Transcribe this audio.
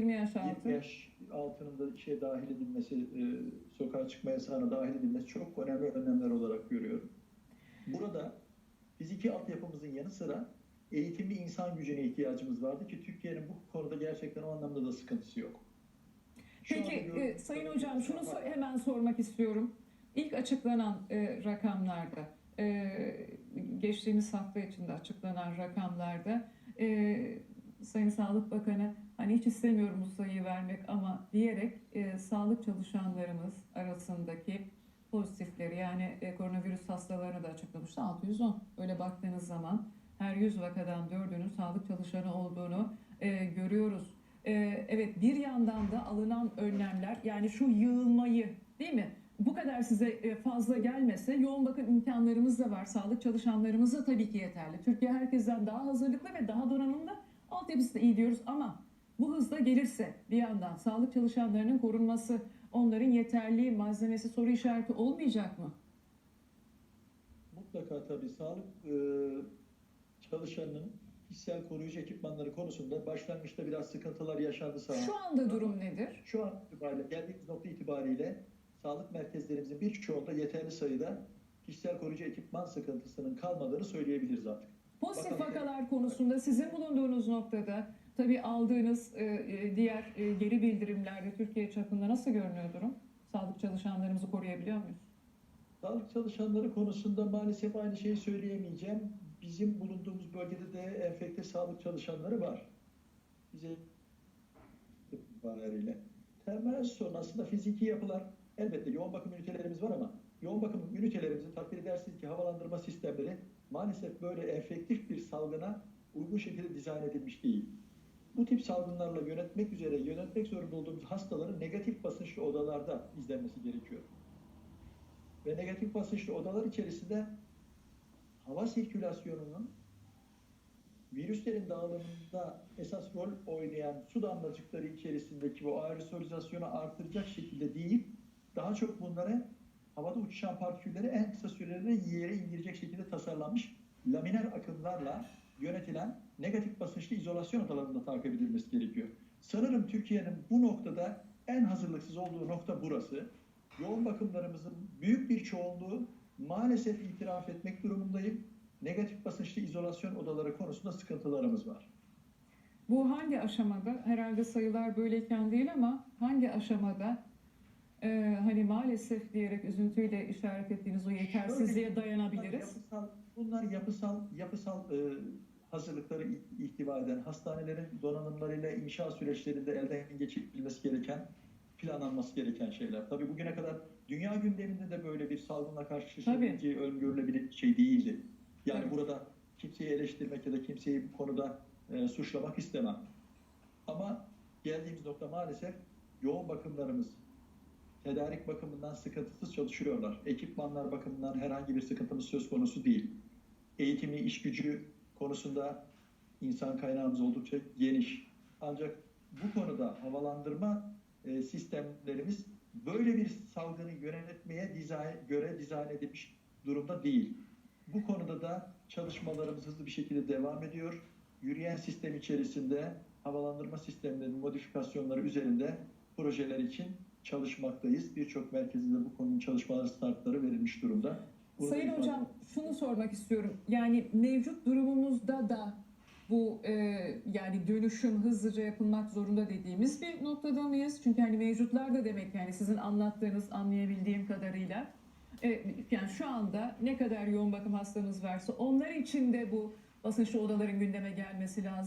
20 yaş altı. 20 yaş altının da şey dahil edilmesi, e, sokağa çıkma yasağına dahil edilmesi çok önemli önlemler olarak görüyorum. Burada fiziki altyapımızın yanı sıra eğitimli insan gücüne ihtiyacımız vardı ki Türkiye'nin bu konuda gerçekten o anlamda da sıkıntısı yok. Şu Peki e, Sayın Hocam şunu var. so- hemen sormak istiyorum. İlk açıklanan e, rakamlarda, e, geçtiğimiz hafta içinde açıklanan rakamlarda e, Sayın Sağlık Bakanı hani hiç istemiyorum bu sayıyı vermek ama diyerek e, sağlık çalışanlarımız arasındaki pozitifleri yani e, koronavirüs hastalarını da açıklamıştı. 610. Öyle baktığınız zaman her 100 vakadan 4'ünün sağlık çalışanı olduğunu e, görüyoruz. E, evet bir yandan da alınan önlemler yani şu yığılmayı değil mi? Bu kadar size e, fazla gelmese yoğun bakım imkanlarımız da var. Sağlık çalışanlarımız da tabii ki yeterli. Türkiye herkesten daha hazırlıklı ve daha donanımlı. Altyapısı da iyi diyoruz ama bu hızla gelirse bir yandan sağlık çalışanlarının korunması, onların yeterli malzemesi soru işareti olmayacak mı? Mutlaka tabii sağlık e, çalışanının kişisel koruyucu ekipmanları konusunda başlangıçta biraz sıkıntılar yaşandı sağ Şu anda durum nedir? Şu an itibariyle geldiğimiz nokta itibariyle sağlık merkezlerimizin birçoğunda yeterli sayıda kişisel koruyucu ekipman sıkıntısının kalmadığını söyleyebiliriz artık. Pozitif vakalar konusunda sizin bulunduğunuz noktada tabii aldığınız e, e, diğer e, geri bildirimlerde Türkiye çapında nasıl görünüyor durum? Sağlık çalışanlarımızı koruyabiliyor muyuz? Sağlık çalışanları konusunda maalesef aynı şeyi söyleyemeyeceğim. Bizim bulunduğumuz bölgede de enfekte sağlık çalışanları var. Bize itibariyle. Temel sorun aslında fiziki yapılar. Elbette yoğun bakım ünitelerimiz var ama yoğun bakım ünitelerimizi takdir edersiniz ki havalandırma sistemleri maalesef böyle enfektif bir salgına uygun şekilde dizayn edilmiş değil. Bu tip salgınlarla yönetmek üzere yönetmek zorunda olduğumuz hastaların negatif basınçlı odalarda izlenmesi gerekiyor ve negatif basınçlı odalar içerisinde hava sirkülasyonunun virüslerin dağılımında esas rol oynayan su damlacıkları içerisindeki bu aerosolizasyonu artıracak şekilde değil, daha çok bunları havada uçuşan partikülleri en kısa sürede yere indirecek şekilde tasarlanmış laminer akımlarla yönetilen negatif basınçlı izolasyon odalarında takip edilmesi gerekiyor. Sanırım Türkiye'nin bu noktada en hazırlıksız olduğu nokta burası yoğun bakımlarımızın büyük bir çoğunluğu maalesef itiraf etmek durumundayım. Negatif basınçlı izolasyon odaları konusunda sıkıntılarımız var. Bu hangi aşamada? Herhalde sayılar böyleyken değil ama hangi aşamada e, hani maalesef diyerek üzüntüyle işaret ettiğiniz o yetersizliğe Bunlar dayanabiliriz? yapısal, bunlar yapısal yapısal e, hazırlıkları ihtiva eden hastanelerin donanımlarıyla inşa süreçlerinde elden geçirilmesi gereken planlanması gereken şeyler. Tabii bugüne kadar dünya gündeminde de böyle bir salgınla karşılaşabileceği öngörülebilir şey değildi. Yani Tabii. burada kimseyi eleştirmek ya da kimseyi bu konuda e, suçlamak istemem. Ama geldiğimiz nokta maalesef yoğun bakımlarımız tedarik bakımından sıkıntısız çalışıyorlar. Ekipmanlar bakımından herhangi bir sıkıntımız söz konusu değil. Eğitimli iş gücü konusunda insan kaynağımız oldukça geniş. Ancak bu konuda havalandırma e, sistemlerimiz böyle bir salgını yönetmeye dizayn, göre dizayn edilmiş durumda değil. Bu konuda da çalışmalarımız hızlı bir şekilde devam ediyor. Yürüyen sistem içerisinde havalandırma sistemlerinin modifikasyonları üzerinde projeler için çalışmaktayız. Birçok merkezinde bu konunun çalışmaları startları verilmiş durumda. Bunu da Sayın ifade- Hocam şunu sormak istiyorum. Yani mevcut durumumuzda da bu e, yani dönüşüm hızlıca yapılmak zorunda dediğimiz bir noktada mıyız? Çünkü hani mevcutlar da demek yani sizin anlattığınız anlayabildiğim kadarıyla e, yani şu anda ne kadar yoğun bakım hastamız varsa onlar için de bu basınçlı odaların gündeme gelmesi lazım.